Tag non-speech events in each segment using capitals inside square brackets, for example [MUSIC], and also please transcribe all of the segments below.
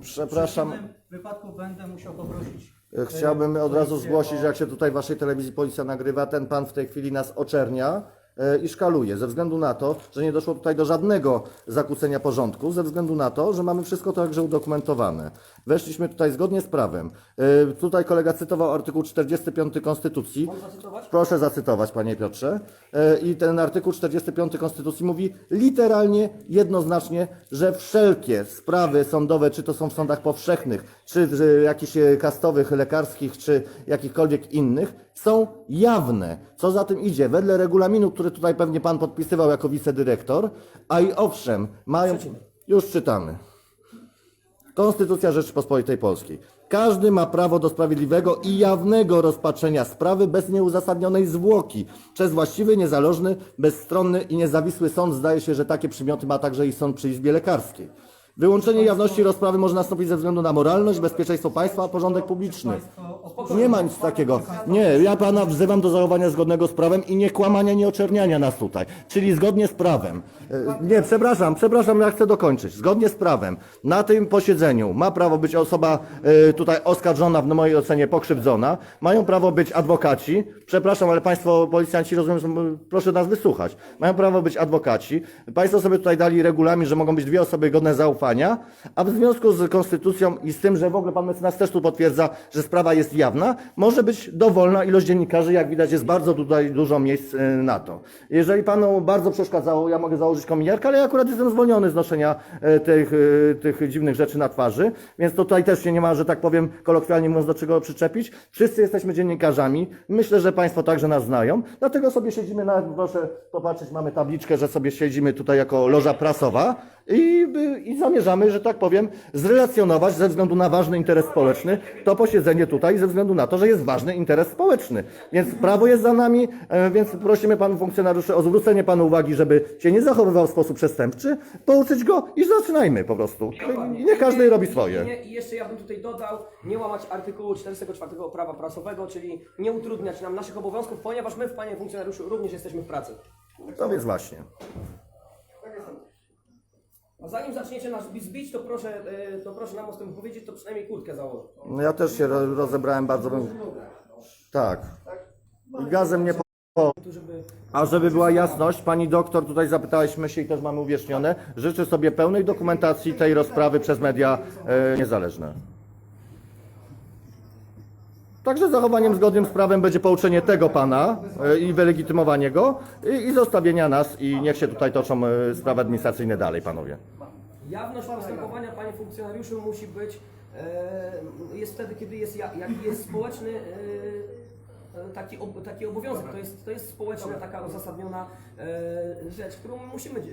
Przepraszam. W przeciwnym wypadku będę musiał poprosić. E, Chciałbym e, od razu zgłosić, że jak się tutaj w waszej telewizji policja nagrywa, ten pan w tej chwili nas oczernia i szkaluje, ze względu na to, że nie doszło tutaj do żadnego zakłócenia porządku, ze względu na to, że mamy wszystko to także udokumentowane. Weszliśmy tutaj zgodnie z prawem. E, Tutaj kolega cytował artykuł 45 Konstytucji. Zacytować? Proszę zacytować, panie Piotrze. E, I ten artykuł 45 Konstytucji mówi literalnie, jednoznacznie, że wszelkie sprawy sądowe, czy to są w sądach powszechnych, czy w jakichś e, kastowych, lekarskich, czy jakichkolwiek innych, są jawne. Co za tym idzie? Wedle regulaminu, który tutaj pewnie pan podpisywał jako wicedyrektor, a i owszem, mają... Już czytamy. Konstytucja Rzeczypospolitej Polskiej. Każdy ma prawo do sprawiedliwego i jawnego rozpatrzenia sprawy bez nieuzasadnionej zwłoki przez właściwy, niezależny, bezstronny i niezawisły sąd. Zdaje się, że takie przymioty ma także i sąd przy Izbie Lekarskiej. Wyłączenie jawności rozprawy może nastąpić ze względu na moralność, bezpieczeństwo państwa, a porządek publiczny. Nie ma nic takiego. Nie, ja pana wzywam do zachowania zgodnego z prawem i nie kłamania, nie oczerniania nas tutaj. Czyli zgodnie z prawem. E, Nie, przepraszam, przepraszam, ja chcę dokończyć. Zgodnie z prawem. Na tym posiedzeniu ma prawo być osoba e, tutaj oskarżona, w mojej ocenie pokrzywdzona. Mają prawo być adwokaci. Przepraszam, ale państwo policjanci, rozumiem, proszę nas wysłuchać. Mają prawo być adwokaci. Państwo sobie tutaj dali regulamin, że mogą być dwie osoby godne zaufania, a w związku z konstytucją i z tym, że w ogóle pan mecenas też tu potwierdza, że sprawa jest jawna, może być dowolna ilość dziennikarzy, jak widać jest bardzo tutaj dużo miejsc y, na to. Jeżeli panu bardzo przeszkadzało, ja mogę założyć kominiarkę, ale ja akurat jestem zwolniony z noszenia e, tych, e, tych dziwnych rzeczy na twarzy, więc tutaj też się nie ma, że tak powiem, kolokwialnie mówiąc, do czego przyczepić. Wszyscy jesteśmy dziennikarzami, myślę, że państwo także nas znają, dlatego sobie siedzimy na, proszę popatrzeć, mamy tabliczkę, że sobie siedzimy tutaj jako loża prasowa i, i zamierzamy, że tak powiem, zrelacjonować ze względu na ważny interes społeczny to posiedzenie tutaj, ze względu na to, że jest ważny interes społeczny. Więc prawo jest za nami, e, więc prosimy panów funkcjonariuszy o zwrócenie panu uwagi, żeby się nie zachowywał w sposób przestępczy, pouczyć go i zaczynajmy po prostu. Nie każdy robi swoje. I jeszcze ja bym tutaj dodał, nie łamać artykułu 44 prawa prasowego, czyli nie utrudniać nam naszych obowiązków, ponieważ my, panie funkcjonariuszu, również jesteśmy w pracy. To więc właśnie. A zanim zaczniecie nas bi- zbić, to proszę, e, to proszę nam o tym powiedzieć, to przynajmniej kurtkę założyć. No ja też się ro- rozebrałem bardzo. Bym... Tak. I gazem nie po. Tu, żeby A żeby była jasność, pani doktor, tutaj zapytałyśmy się i też mamy uwiecznione, życzę sobie pełnej dokumentacji tej rozprawy przez media e, niezależne. Także zachowaniem zgodnym z prawem będzie pouczenie tego pana e, i wylegitymowanie go i, i zostawienia nas i niech się tutaj toczą e, sprawy administracyjne dalej, panowie. Jawność postępowania, panie funkcjonariuszu, musi być, e, jest wtedy, kiedy jest, ja- jak jest społeczny e, e, taki, ob, taki obowiązek. To jest, to jest społeczna, taka uzasadniona e, rzecz, którą musimy e,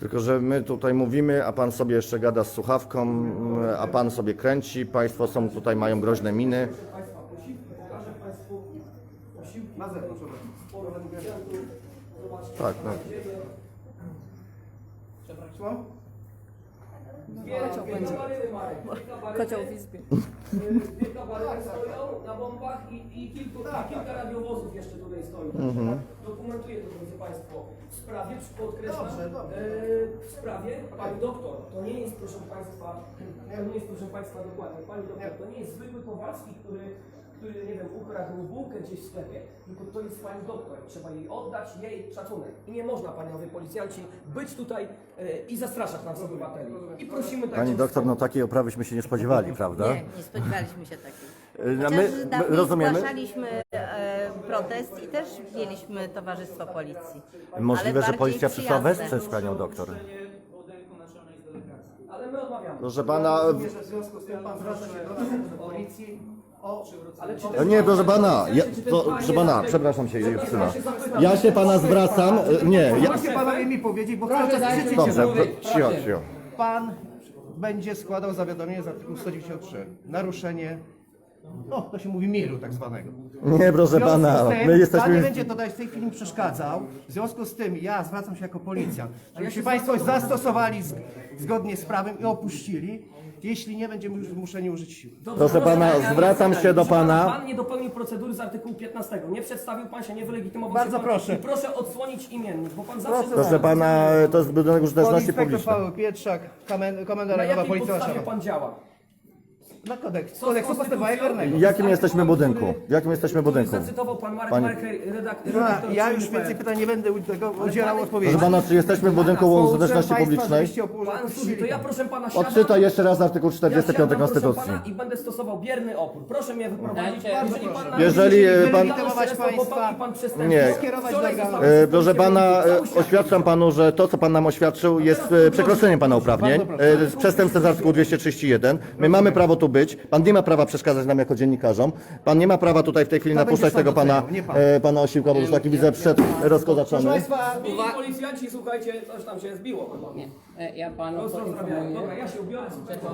Tylko, że my tutaj mówimy, a pan sobie jeszcze gada z słuchawką, a pan sobie kręci, państwo są tutaj, mają groźne miny. Państwa posiłki, posiłki. Na zewnątrz. Tak, no. Słucham? Dwie kabaryny, Kocioł w izbie. y, Dwie kabaryny stoją na bombach i, i, kilku, i kilka radiowozów jeszcze tutaj stoi. Dokumentuję to, drodzy Państwo. W sprawie, podkreślam, e, w sprawie, Pani doktor, to nie jest, proszę Państwa, to nie jest, proszę Państwa, dokładnie, Pani doktor, to nie jest zwykły Kowalski, który, który, nie wiem, ukradł bułkę gdzieś w sklepie, tylko to jest Pani doktor. Trzeba jej oddać, jej szacunek. I nie można, Panowie policjanci, być tutaj e, i zastraszać nas obywateli. I prosimy tak Pani doktor, no takiej oprawyśmy się nie spodziewali, prawda? Nie, nie spodziewaliśmy się takiej. Y, no Chociaż my- my dawniej rozumiemy? zgłaszaliśmy e, protest i też mieliśmy towarzystwo policji. Możliwe, Ale że policja przyszła przyjazne. wesprzeć panią doktor. Ale my odmawiamy. Proszę pana, Rozumiem, że w związku z tym pan zwraca się do policji o Ale czy E, Nie, proszę pana, ja, to, proszę pana, przepraszam się, Justyna. Ja się pana zwracam, e, nie, ja, Proszę panowie mi powiedzieć, bo cały czas krzyczycie. dobrze, pro- cicho, cicho. Pan będzie składał zawiadomienie z artykułu 193. Naruszenie No, to się mówi miru tak zwanego. Nie, proszę pana, tym, my Pan nie jesteśmy... będzie tutaj w tej chwili przeszkadzał. W związku z tym ja zwracam się jako policjant, żebyście Państwo zastosowali z, zgodnie z prawem i opuścili. Jeśli nie, będziemy już zmuszeni użyć siły. Dobrze, Proszę pana, ja- zwracam się do pana. Pan nie dopełnił procedury z artykułu 15. Nie przedstawił pan się, nie wylegitymował Bardzo się pan. proszę. I proszę odsłonić imiennik, bo pan zawsze... Proszę pana, to jest budynek użyteczności Podinspektor publicznej. Paweł Pietrzak, kamen- komenda Na rejonowa jakiej Policji podstawie Warszawa. pan działa? Na kodeks, kodeksu postępowania karnego. W jakim jesteśmy budynku? W jakim jesteśmy budynku? Zacytował pan Marek Panie- Marek, redaktor. Dobra, Ja już więcej pytań nie będę tego udzielał odpowiedzi. Proszę pana, czy jesteśmy w budynku użyteczności państwa, publicznej? Pan słuchaj, to ja proszę pana siadam. Odczytaj jeszcze raz artykuł Ja 45 siadam, proszę Konstytucji. pana, I będę stosował bierny opór. Proszę mnie wyprowadzić. Bardzo pan proszę. Jeżeli, e, pan- Legitymować państwa-. Nie. Skierować E, Proszę pana, e, oświadczam panu, że to, co pan nam oświadczył, jest e, przekroczeniem pana uprawnień. E, Przestępstwem z artykułu 231. My mamy prawo tu być. Pan nie ma prawa przeszkadzać nam jako dziennikarzom. Pan nie ma prawa tutaj w tej chwili napuszczać tego pana, e, pana Osiłka, bo już taki widzę przed Proszę rozkozaczony. Państwa, Bili policjanci, słuchajcie, coś tam się zbiło. Nie, e, ja panu Rozprawiają. poinformuję. Dobra, ja się ubiorę.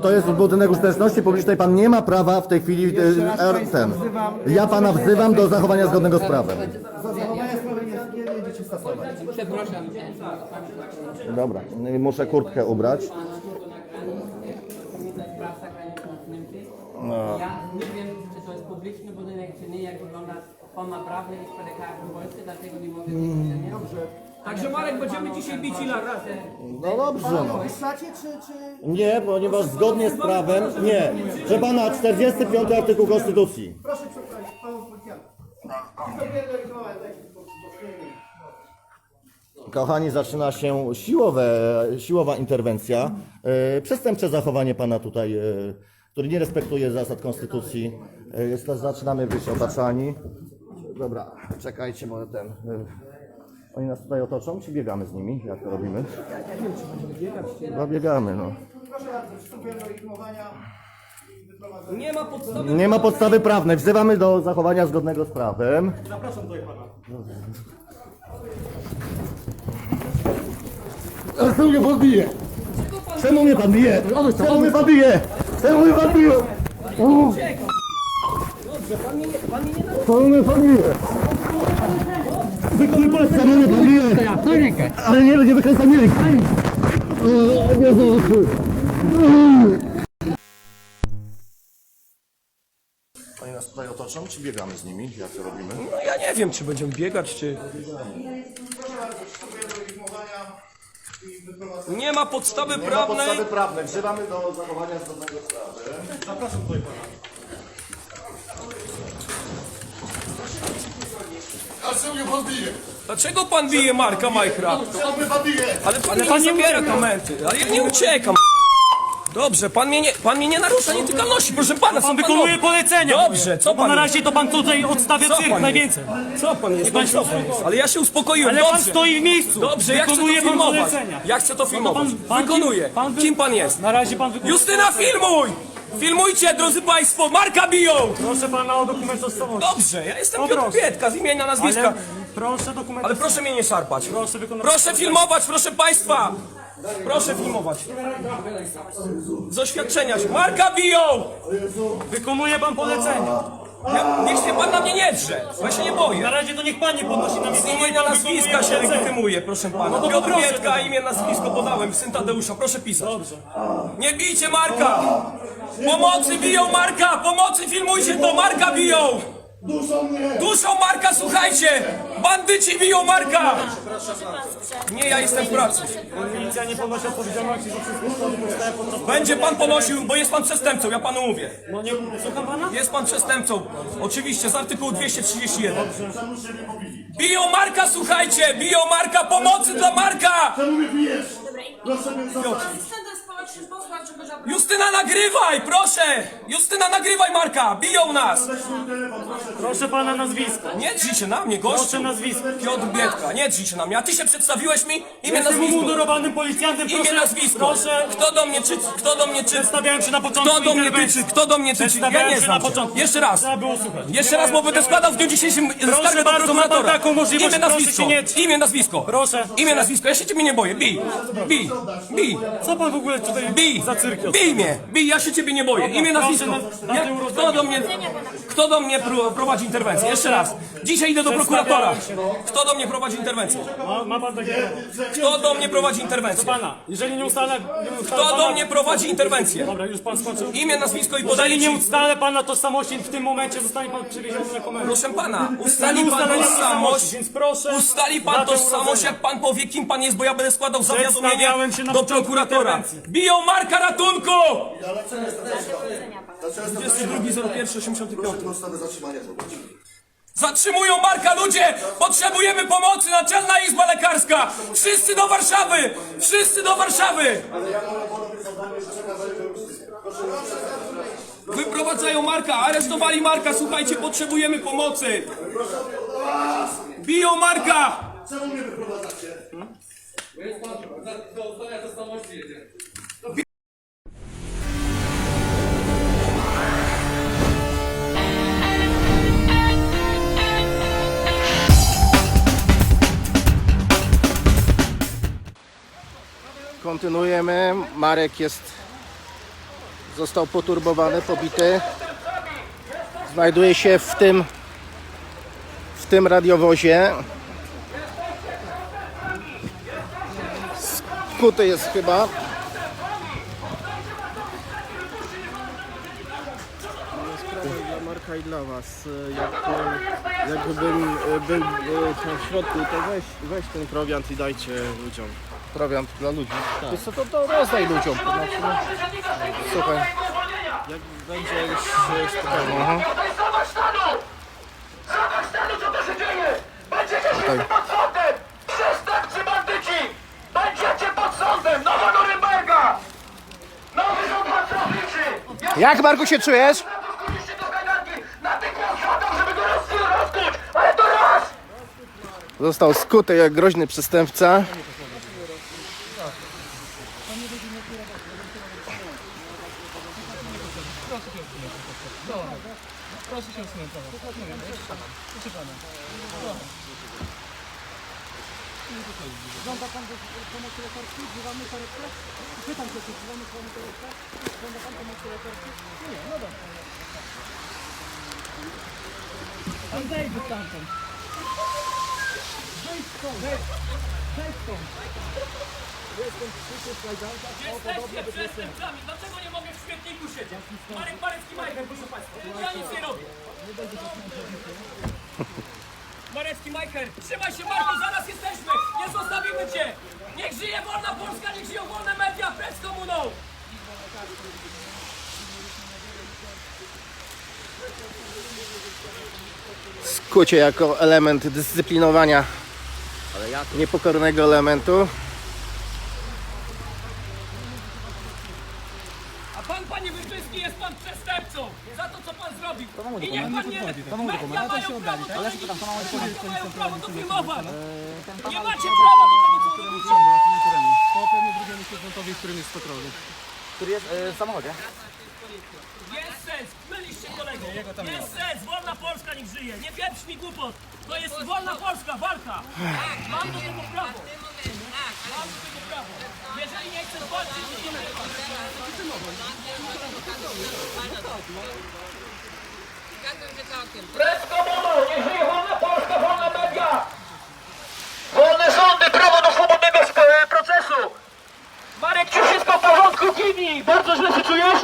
To jest budynek użyteczności publicznej. Pan nie ma prawa w tej chwili raz e, państwa ten. wzywam. Ja pana wzywam do zachowania zgodnego z prawem. za zachowania sprawy nie, nie będziecie stosować. Przepraszam, e. Dobra, muszę kurtkę ubrać. No. Ja nie wiem, czy to jest publiczny budynek, czy nie, jak wygląda forma prawna i PDK w Polsce, dlatego nie mogę wiedzieć. Dobrze. Także Marek, będziemy dzisiaj bić ile razy. No dobrze, no. Czy, czy... Nie, ponieważ zgodnie z prawem, nie. Proszę pana, 45 artykuł Konstytucji. Proszę przeprowadzić, panu policjanta. Kochani, zaczyna się siłowe, siłowa interwencja. E, Przestępcze zachowanie pana tutaj, e, który nie respektuje zasad konstytucji. E, Jest, zaczynamy być otaczani. Dobra, czekajcie, bo ten... e, Oni nas tutaj otoczą, czy biegamy z nimi? Jak to robimy? Ja nie wiem, czy będziemy biegać. No biegamy, no. Proszę bardzo, przystępujemy do legitymowania i wyprowadzenia. Nie ma podstawy. Nie ma podstawy prawnej. Wzywamy do zachowania zgodnego z prawem. Zapraszam tutaj pana. Czemu mnie pan bije? Czemu mnie pan bije? Czemu mnie pan bije? Czemu pan bije? Dobrze, pan mnie, nie- pan mnie nie narusza. Czemu mnie pan bije? Czemu mnie pan bije? Ale nie, nie wykręcaj mnie. O, Nie zobaczy. Oni nas tutaj otoczą, czy biegamy z nimi? Jak to robimy? No ja nie wiem, czy będziemy biegać, czy... Nie ma podstawy Nie ma prawnej. podstawy prawnej. Wzywamy do zachowania zgodnego z prawem. Zapraszam tutaj pana. Mnie pan bije? Dlaczego pan bije Marka Majchra? Czemu mnie pan bije? Ale pan, nie zabiera komenty, ale ja nie uciekam. Dobrze, pan mnie nie, pan mnie nie narusza nietykalności, proszę pana. co Pan wykonuje robi? polecenia. Dobrze, co Bo pan na razie to pan tutaj odstawia Co cyrk pan najwięcej. Co pan jest? pan Co pan jest? Ale ja się uspokoiłem, Ale pan dobrze. stoi w miejscu. Dobrze, ja chcę to Wykonuje pan filmować. polecenia. Ja chcę to No filmować. pan- pan- Wykonuję. pan wy- Kim pan jest? Na razie pan wykonuje. Justyna, filmuj! Filmujcie, drodzy państwo, Marka biją! Proszę pana o dokument tożsamości. Dobrze, ja jestem Piotr proszę. Bietka z imienia, nazwiska. Ale proszę dokument Ale proszę mnie nie szarpać. Proszę Proszę filmować, proszę państwa! Proszę filmować. Z oświadczenia się. Marka biją! Wykonuje pan polecenia. Ja, niech się pan na mnie nie drze, bo ja się nie Na boję. razie to niech pan nie podnosi na mnie Z imienia, nazwiska się legitymuje, proszę pana. No Piotr. Bietka, imię, nazwisko podałem, syn Tadeusza, proszę pisać. Dobrze. Nie bijcie Marka! Pomocy biją Marka! Pomocy filmujcie to! Marka biją! Duszą Marka, słuchajcie! Bandyci biją Marka! Nie, ja jestem w pracy. Milicja nie ponosi odpowiedzialności za wszystkie szkody powstałe podczas... Będzie pan ponosił, bo jest pan przestępcą, ja panu mówię. No nie, słucham pana? Jest pan przestępcą. Oczywiście, z artykułu 231. Biją Marka, słuchajcie! Biją Marka! Pomocy dla Marka! Justyna, nagrywaj, proszę! Justyna, nagrywaj Marka! Biją nas! Proszę pana nazwisko. Nie drzyj się na mnie, gościu! Proszę nazwisko. Piotr Bietka, nie drzyj się na mnie. A ty się przedstawiłeś mi? Imię, Jestem nazwisko. umundurowanym policjantem. Imię, Proszę, nazwisko. proszę. Kto do mnie czyta? Kto do mnie czyta? Przedstawiałem się na początku Kto do mnie interwencji. tyczy? Kto do mnie tyczy? Ja Przedstawiałem nie się znam na cię. początku. Jeszcze raz. Trzeba było słuchać. Jeszcze raz, bo będę składał w dniu dzisiejszym skargę do bardzo, ma pan gubernatora. taką możliwość, Imię, proszę nazwisko. się nie- Imię, nazwisko. Proszę. Imię, nazwisko. Ja się ciebie nie boję. Bij. Bij. Bij. Co pan w ogóle tutaj Bij. za cyrki bij mnie, bij, ja się ciebie nie boję. Imię, nazwisko. Jak, kto do mnie, kto do mnie pro, prowadzi interwencję? Jeszcze raz. Dzisiaj idę do prokuratora. Kto do mnie prowadzi interwencję? Ma, ma pan takie. Kto do mnie prowadzi interwencję? Pana, jeżeli nie ustalę... Nie ustalę Kto pana, do mnie prowadzi interwencję? Dobra, już pan skończył. Imię, nazwisko i Jeżeli podaję nie ci. ustalę pana tożsamości, w tym momencie zostanie pan przewieziony na komendę. Proszę pana, ustali pan tożsamość. więc proszę... Ustali pan datę tożsamość, urodzenia. jak pan powie, kim pan jest, bo ja będę składał zawiadomienie Przedstawiałem się na do początku prokuratora. interwencji. Biją marka ratunku! 22.01.85. Podstawę zatrzymania zrobić. Zatrzymują Marka ludzie! Potrzebujemy pomocy! Naczelna Izba Lekarska! Wszyscy do Warszawy! Wszyscy do Warszawy! Wyprowadzają Marka! Aresztowali Marka! Słuchajcie, potrzebujemy pomocy! Biją Marka! Czemu mnie wyprowadzacie? Kontynuujemy. Marek jest. Został poturbowany, pobity. Znajduje się w tym. W tym radiowozie. Skuty jest chyba. Marka i dla Was. Jak, jakbym e, był e, tam w środku, to weź, weź ten prowiant i dajcie ludziom. Prowiant dla ludzi. Wiesz co, to, to rozdaj ludziom. Znaczy, no, Słuchaj. Jak będzie już spokojnie. Aha. Zamach stanu, co to się dzieje? Będziecie wszyscy pod sądem! Przestępcy bandyci! Będziecie pod sądem! Nowa Norymberga! Nowy rząd pracowniczy! Jak Marku się czujesz? Wkurzyliście do kaganki! Natychmiast żądam, żeby go roz- rozkuć! Ale to raz! Został skuty jak groźny przestępca. Jesteście przestępcami! Dlaczego nie mogę w świetniku siedzieć? Marek Marecki Majcher, proszę Państwa. Ja nic nie robię. Marecki Majcher, trzymaj się Marku, zaraz jesteśmy! Nie zostawimy Cię! Niech żyje wolna Polska, niech żyją wolne media, precz komuną! Skucie jako element dyscyplinowania niepokornego elementu. To, co pan zrobił. I niech pan nie... Media mają prawo to robić, media mają prawo to filmować. Nie macie prawa do tego, co robicie. To pewnie drugiemu sierżantowi, którym jest stokrowy. Jest sens, myliście kolego. Jest sens, wolna Polska niech żyje. Nie pieprz mi głupot. To jest wolna Polska, walka. Mam do tego prawo. Mam do tego prawo. Jeżeli nie chcesz walczyć, to nie Precz z komuną! Niech żyje wolna Polska, wolne media! Wolne sądy, prawo do swobodnego sp- procesu! Marek, czy wszystko w porządku? Kiwnij! Bardzo źle się czujesz?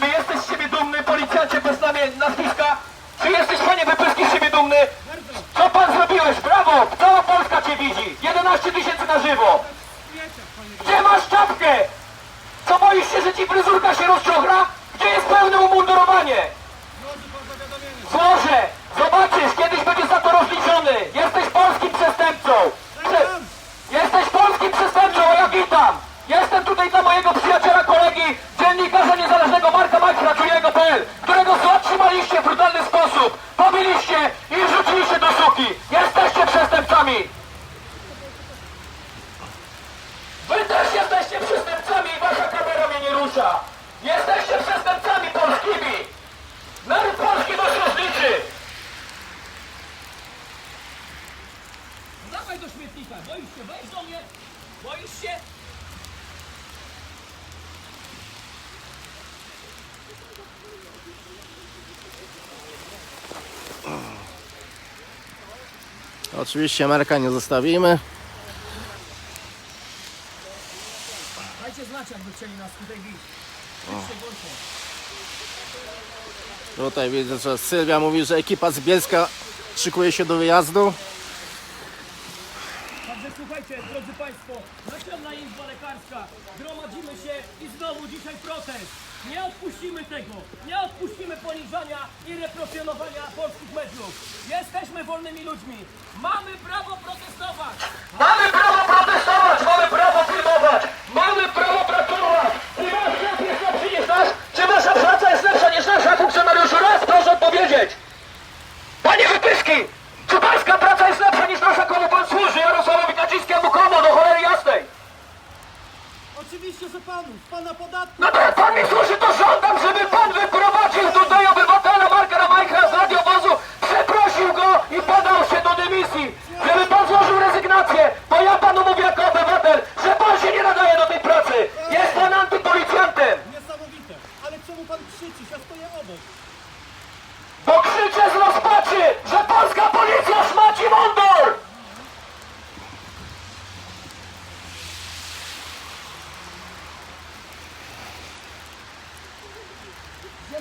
Czy jesteś z siebie dumny, policjancie bez znamia nazwiska? Czy jesteś, panie Wypyski, z siebie dumny? Co pan zrobiłeś? Brawo! Cała Polska cię widzi! 11 tysięcy na żywo! Gdzie masz czapkę? Co boisz się, że ci fryzurka się rozciąga? Gdzie jest pełne umundurowanie? Złożę! Zobaczysz, kiedyś będziesz za to rozliczony! Jesteś polskim przestępcą! Prze jesteś polskim przestępcą, a ja witam! Jestem tutaj dla mojego przyjaciela, kolegi, dziennikarza niezależnego Marka Majkra, czujego.pl, którego zatrzymaliście w brutalny sposób, pobiliście i rzuciliście do suki! Jesteście przestępcami! Wy też jesteście przestępcami i wasza kamera mnie nie rusza! Jesteście przestępcami polskimi! Naród polski was rozliczy! się wejść do mnie? Boisz się? Oczywiście Marka nie zostawimy. Dajcie znać, jakby chcieli nas tutaj bić. Tutaj widzę, że Sylwia mówi, że ekipa z Bielska szykuje się do wyjazdu. Drodzy Państwo, Naczelna Izba Lekarska, gromadzimy się i znowu dzisiaj protest. Nie odpuścimy tego, nie odpuścimy poniżania i represjonowania polskich mediów. Jesteśmy wolnymi ludźmi, mamy prawo protestować. Mamy prawo protestować, mamy prawo filmować, mamy prawo pracować. Czy wasz szef jest lepszy niż nasz? Czy wasza praca jest lepsza niż nasza, funkcjonariuszu? Raz proszę odpowiedzieć. Panie Wypyski, czy pańska praca jest lepsza niż nasza, komu pan służy? Jarosławowi Kaczyńskiemu komu, do cholery jasnej? Oczywiście, że panu, pana podatku. No to jak pan mi służy, to żądam, żeby pan wyprowadził tutaj obywatela Marka Ramajcha z radiowozu, przeprosił go i podał się do dymisji, żeby pan złożył rezygnację, bo ja panu mówię jako obywatel, że pan się nie nadaje do tej pracy. Jest pan antypolicjantem, Niesamowite. Ale czemu pan krzyczysz? Ja stoję obok. bo krzyczę z rozpaczy, że polska policja szmaci mundur!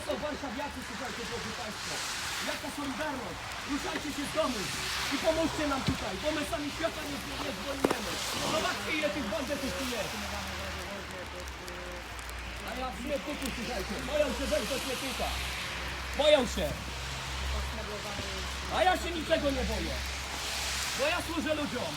Są warszawiacy, słuchajcie, drodzy Państwo? Jaka solidarność? Ruszajcie się z domu i pomóżcie nam tutaj, bo my sami świata nie, nie zwolnimy. Zobaczcie, ile tych bandytów tu jest. A ja w śmietniku, słuchajcie, boją się wejść do śmietnika. Boją się. A ja się niczego nie boję. Bo ja służę ludziom.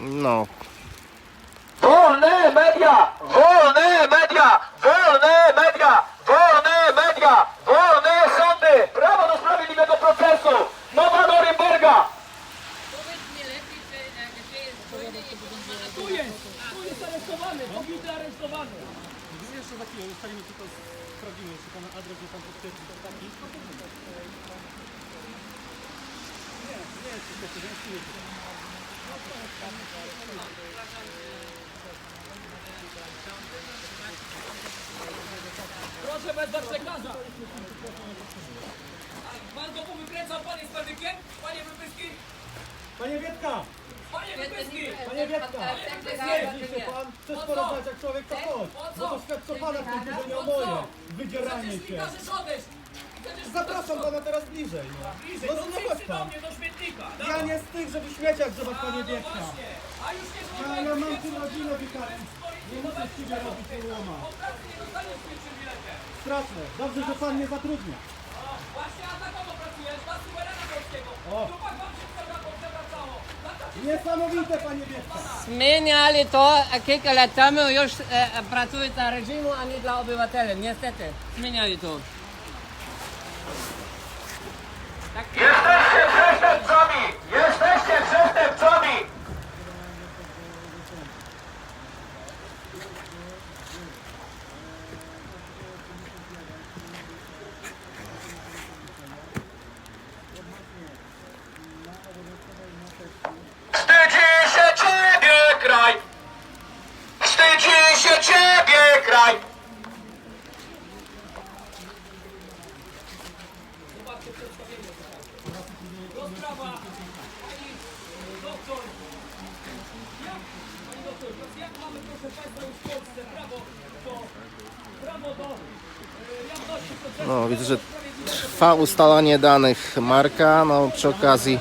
No, Wolne media! Wolne media! Wolne media! Wolne media! Wolne sądy! Prawo do sprawiedliwego procesu! Nowa Norymberga! Tu jest, tu jest aresztowany, pobity aresztowany. Jeszcze za chwilę ustalimy tylko, sprawdzimy jeszcze pana adres, że pan potwierdzi to taki. Nie, nie jest to nie Proszę wezwać lekarza. A Pan go powykręcał, pan jest medykiem? Panie Wypyski? Panie Wietka! Panie Wypyski! Panie Wietka! Się pan, chcesz porozmawiać jak człowiek, to chodź. Bo co? to świadczy o pana w nie o moje. Wydzieranie Przecież mi się. każesz odejść. Przecież Zapraszam pana teraz bliżej. No, bliżej, no chodź do pan. mnie do śmietnika. Ja nie z tych, żeby śmieciach grzebać, panie No Wietka. właśnie, a już nie Ja, ja mam tu rodzinę wikacji. Nie muszę z ciebie robić wyłoma. Po pracy nie dostaniesz tym Straszne. Dobrze, że pan mnie zatrudnia. Właśnie, a za kogo pracujesz? Dla suwerena polskiego. Chłopak wam się przewracało. Dlaczego Niesamowite, panie Wietka. Zmieniali to kilka lat temu, już e, pracują dla reżimu, a nie dla obywateli. Niestety, zmieniali to. Jesteście przestępcami! Jesteście przestępcami! Wstydzi się ciebie kraj! Wstydzi się ciebie kraj! Rozprawa. Pani doktor. Jak, pani doktor, teraz jak mamy, proszę Państwa, już w Polsce prawo do, prawo do e, jawności procesu? no widzę, że trwa ustalanie danych Marka, no przy okazji.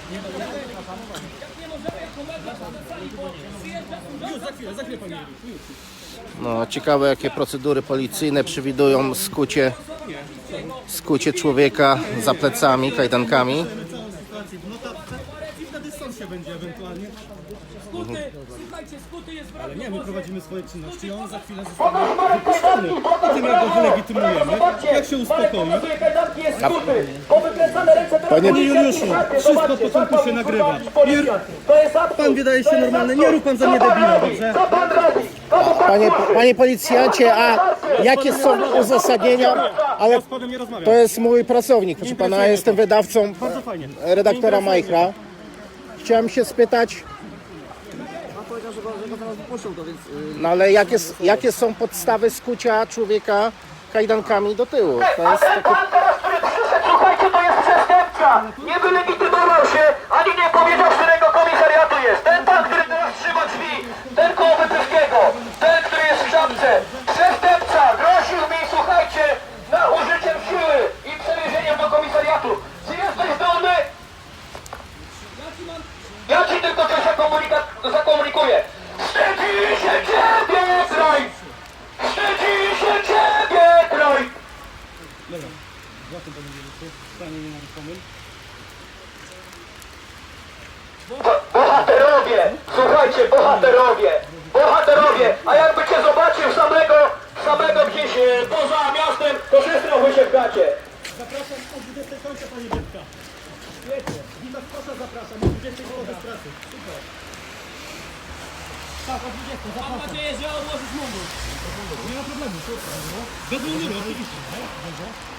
No, ciekawe jakie procedury policyjne przewidują skucie, skucie człowieka za plecami, kajdankami. Się będzie ewentualnie. Ale nie, my prowadzimy swoje czynności i on za chwilę zostanie wypuszczony. Po tym jak go wylegitymujemy, jak się uspokoi. Panie Juliuszu, wszystko od początku się nagrywa. Pan wydaje się normalny, nie rób pan za mnie debila, dobrze? Panie, panie policjancie, a jakie są uzasadnienia? Ale to jest mój pracownik, proszę pana, ja jestem wydawcą Bardzo fajnie. redaktora Majchra. Chciałem się spytać, no ale jakie, s- jakie są podstawy skucia człowieka kajdankami do tyłu? To jest takie... Pan teraz, który przyszedł, słuchajcie, to jest przestępca! Nie wylegitymował się, ani nie powiedział, z Bohaterowie! Słuchajcie, bohaterowie! Bohaterowie! A jakby cię zobaczył samego, samego gdzieś e, poza miastem, to zestrałby się w gacie. Zapraszam o 20 końca, panie Dziecka. Świetnie. Witam proszę, zapraszam. O 20 połowy z pracy. Super. Tak, o 20. Zapraszam. Mam nadzieję, że odłożysz mundur. Nie ma problemu, super. Bez munduru, oczywiście. nie? Dobrze.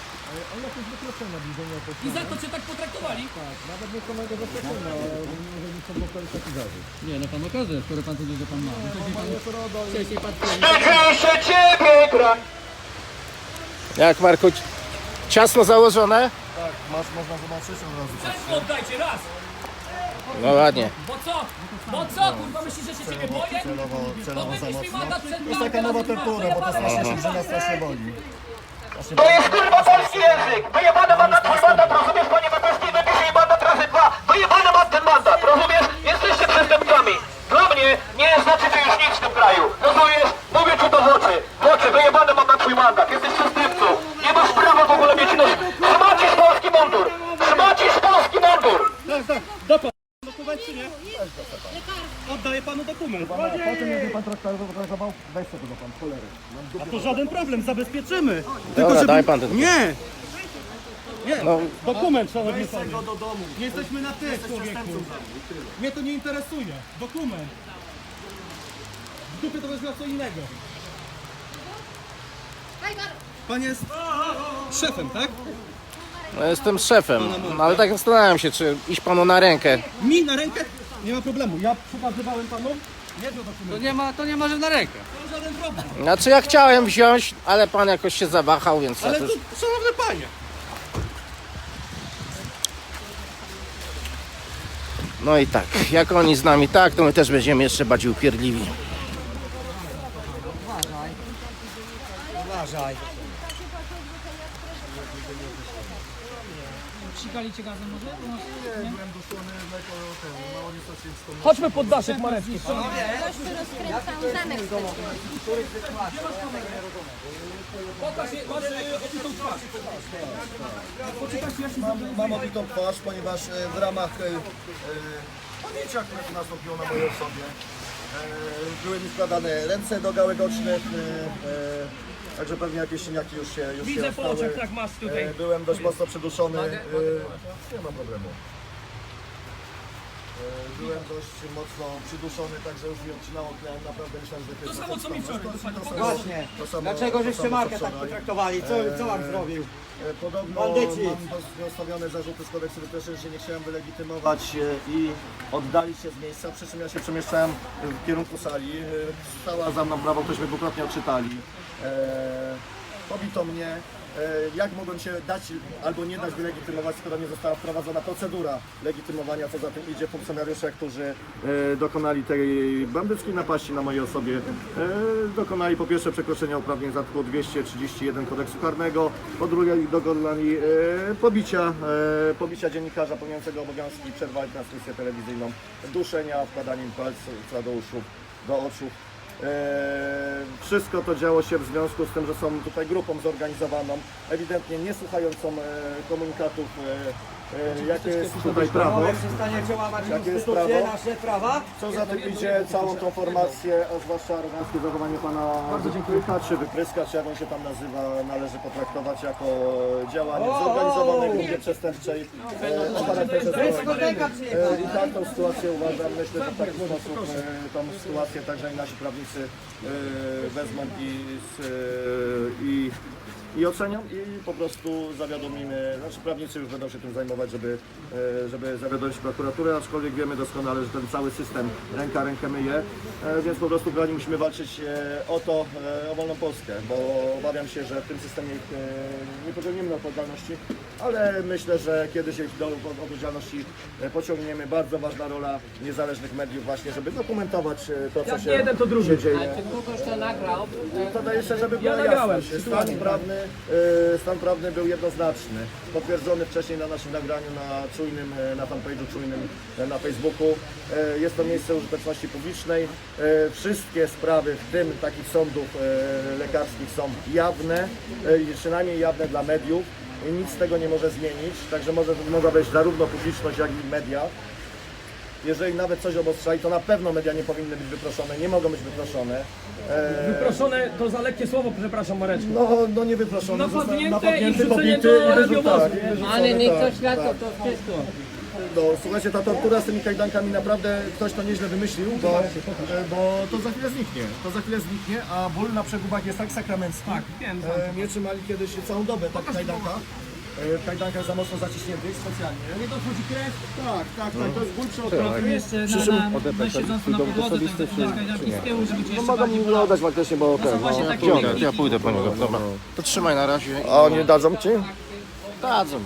O jakieś wykroczenia bliżenia I za to cię tak potraktowali? Nie, no pan okazuje, skoro pan twierdzi, że pan ma. Wcześniej pan, wcześniej pan Wstydzi się ciebie, kraj! Jak Marku, ciasno założone? Sprzęt oddajcie, raz! No ładnie. Bo co? Bo co? Kurwa, myślisz, że się ciebie boję? Wypisz mi mandat przed To jest taka nowa tortura, bo to strasznie się grzyna strasznie boli. To jest kurwa polski język! Wyjebany mandat, twój mandat, rozumiesz panie Wybelski? Wypisz jej mandat razy dwa! Wyjebany ma ten mandat, rozumiesz? Jesteście przestępcami! Dla mnie nie znaczycie już nic w tym kraju! Rozumiesz? Mówię ci to w oczy! W oczy, wyjebany mam na twój mandat! Jesteś przestępcą! Nie masz prawa w ogóle mieć nosić! Panu dokument. A to żaden problem, zabezpieczymy. Dobra, daj pan ten. Nie! No, Dokument, szanowni panie. do domu. Nie jesteśmy na ty, człowieku. Mnie to nie interesuje. Dokument. W dupie to jest na co innego. Pan jest szefem, tak? no jestem szefem, no, ale tak zastanawiam się, czy iść panu na rękę. Mi na rękę? Nie ma problemu. Ja przekazywałem panu. Nie To nie ma, to nie może na rękę. To żaden problem. Znaczy ja chciałem wziąć, ale pan jakoś się zawahał, więc ja Ale też... tu, szanowny panie. No i tak, jak oni z nami tak, to my też będziemy jeszcze bardziej upierdliwi. Chodźmy pod daszek, Mareczki. Pokaż, je- masz e, opitą twarz. Mam obitą twarz, ponieważ e, w ramach e, e, pamięcia, które tu nastąpiło na mojej osobie, e, były mi składane ręce do gałek ocznych, e, e, także pewnie jakieś cieniaki już się już Widzę się po stały. oczach, tak masz tutaj. E, Byłem dość mocno przyduszony, e, nie mam problemu. E, Byłem dość mocno przyduszony, także już mi odcinało tlen, naprawdę myślałem, że To samo co mi wczoraj, dokładnie. to to samo, Dlaczego to żeście samo, co Markę tak wczoraj. potraktowali? Co, co wam zrobił? E, Podobno Bandyci. mam postawione zarzuty z kodeksu wytycznych, że nie chciałem wylegitymować e, i oddalić się z miejsca, przy czym ja się przemieszczałem w kierunku sali. E, Stała za mną prawo, ktoś mnie dwukrotnie odczytali. E, pobito mnie. E, jak mogłem się dać albo nie dać wylegitymować, skoro nie została wprowadzona procedura legitymowania, co za tym idzie funkcjonariusze, którzy e, dokonali tej bandyckiej napaści na mojej osobie. E, dokonali po pierwsze przekroczenia uprawnień z artykułu 231 kodeksu karnego, po drugie dokonali pobicia, pobicia dziennikarza pełniącego obowiązki, przerwali transmisję telewizyjną, duszenia, wkładaniem palców do uszu, do oczu. E, Wszystko to działo się w związku z tym, że są tutaj grupą zorganizowaną, ewidentnie nie słuchającą e, komunikatów, e, jakie jest tutaj prawo. Jakie jest prawo? nasze prawa? Co za tym idzie całą tą formację, a zwłaszcza aroganckie zachowanie pana Wypryka, czy Wypryska, czy jak on się tam nazywa, należy potraktować jako działanie zorganizowanej grupie przestępczej e, o charakterze zbrojnym. E, I tak tą sytuację uważam, myślę, że w taki sposób e, tą sytuację także i nasi prawnicy e, wezmą i, z, e, i i ocenią i po prostu zawiadomimy, znaczy prawnicy już będą się tym zajmować, żeby, e, żeby zawiadomić prokuraturę, aczkolwiek wiemy doskonale, że ten cały system ręka rękę myje, e, więc po prostu grani musimy walczyć e, o to, e, o wolną Polskę, bo obawiam się, że w tym systemie ich e, nie pociągniemy do odpowiedzialności, ale myślę, że kiedyś ich do odpowiedzialności e, pociągniemy. Bardzo ważna rola niezależnych mediów właśnie, żeby dokumentować e, to, co Jak się, nie jeden, to drugi. się dzieje. Czy kogoś to nagrał? To jeszcze, żeby była nagrałem, jasność. Stan prawny, stan prawny był jednoznaczny. Potwierdzony wcześniej na naszym nagraniu na czujnym, e, na fanpage'u czujnym e, na Facebooku. E, Jest to miejsce użyteczności publicznej. E, Wszystkie sprawy, w tym takich sądów e, lekarskich są jawne, e, przynajmniej jawne dla mediów. Nic z tego nie może zmienić, także może, mogła być zarówno publiczność, jak i media. Jeżeli nawet coś obostrzali, to na pewno media nie powinny być wyproszone, nie mogą być wyproszone. E, Wyproszone to za lekkie słowo, przepraszam Mareczku. no, no nie wyproszony, Napadnięte został i wrzucenie do i radiowozu. tak, i Ale nikt tak, to świadczył, tak. to wszystko. No, słuchajcie, ta tortura z tymi kajdankami naprawdę ktoś to nieźle wymyślił, bo, e, bo to za chwilę zniknie. To za chwilę zniknie, a ból na przegubach jest tak sakramencki. Tak, wiem, E, mnie trzymali kiedyś całą dobę tak w kajdankach. E, W kajdankach za mocno zaciśniętych specjalnie. Nie dochodzi krew. Tak, tak, tak, to jest ból przeokropny. Jeszcze na, na, na na podłodze, kajdanki z tyłu, żeby cię jeszcze bardziej bolało. oddać faktycznie, bo ten, Właśnie takie Ja pójdę po niego, dobra. To trzymaj na razie. A oni dadzą ci? Dadzą.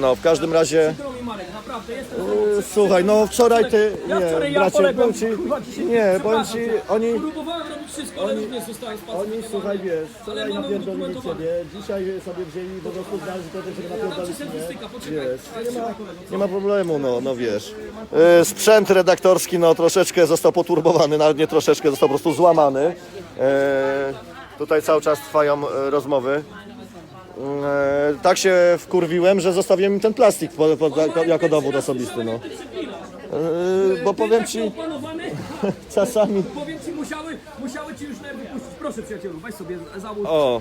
No, w każdym razie... Przykro mi Marek, naprawdę jestem E, Słuchaj, no wczoraj ty, Ja wczoraj nie, ja bracie, poległem, powiem ci, kurwa, dzisiaj- nie, powiem przepraszam ci, cię. oni, Próbowałem robić wszystko, ale również zostałem oni, słuchaj, wiesz, wczoraj napierdolili ciebie, dzisiaj sobie wzięli, po prostu to, ci napierdolić statystyka, mnie. poczekaj. Jest, nie ma, nie ma problemu, no, no wiesz. E, Sprzęt redaktorski, no troszeczkę został poturbowany, nawet nie troszeczkę, został po prostu złamany. E, tutaj cały czas trwają e, rozmowy. Tak się wkurwiłem, że zostawiłem im ten plastik po, po, jako, dowód osobisty, no. Bo powiem ci, Opanowany, [LAUGHS] czasami powiem ci, musiały ci już nerwy puścić. Proszę przyjacielu, weź sobie załóż. O,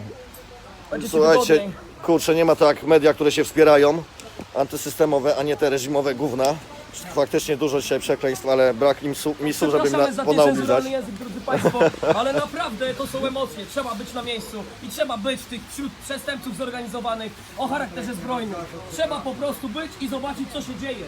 Będzie ci słuchajcie, wygodniej. kurczę, nie ma to jak media, które się wspierają, antysystemowe, a nie te reżimowe gówna. Faktycznie dużo dzisiaj przekleństw, ale brak im su- misu, żeby Przepraszamy na, za ponaubliżać. niecenzuralny język, drodzy Państwo, [LAUGHS] ale naprawdę to są emocje. Trzeba być na miejscu i trzeba być tych wśród przestępców zorganizowanych o charakterze zbrojnym. Trzeba po prostu być i zobaczyć, co się dzieje.